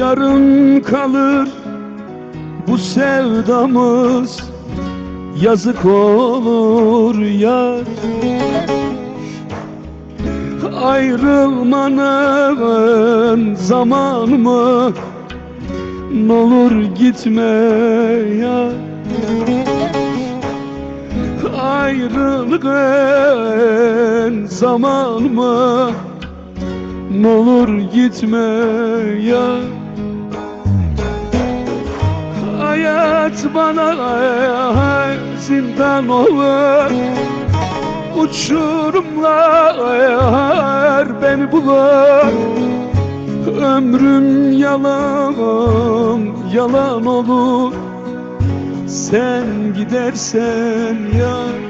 Yarın kalır bu sevdamız. Yazık olur yar. Ayrılmanın zaman mı? N'olur gitme ya Ayrılığın zaman mı? N'olur gitme ya Hayat bana zindan olur. Uçurumlar beni bulur. Ömrüm yalan, yalan olur. Sen gidersen yar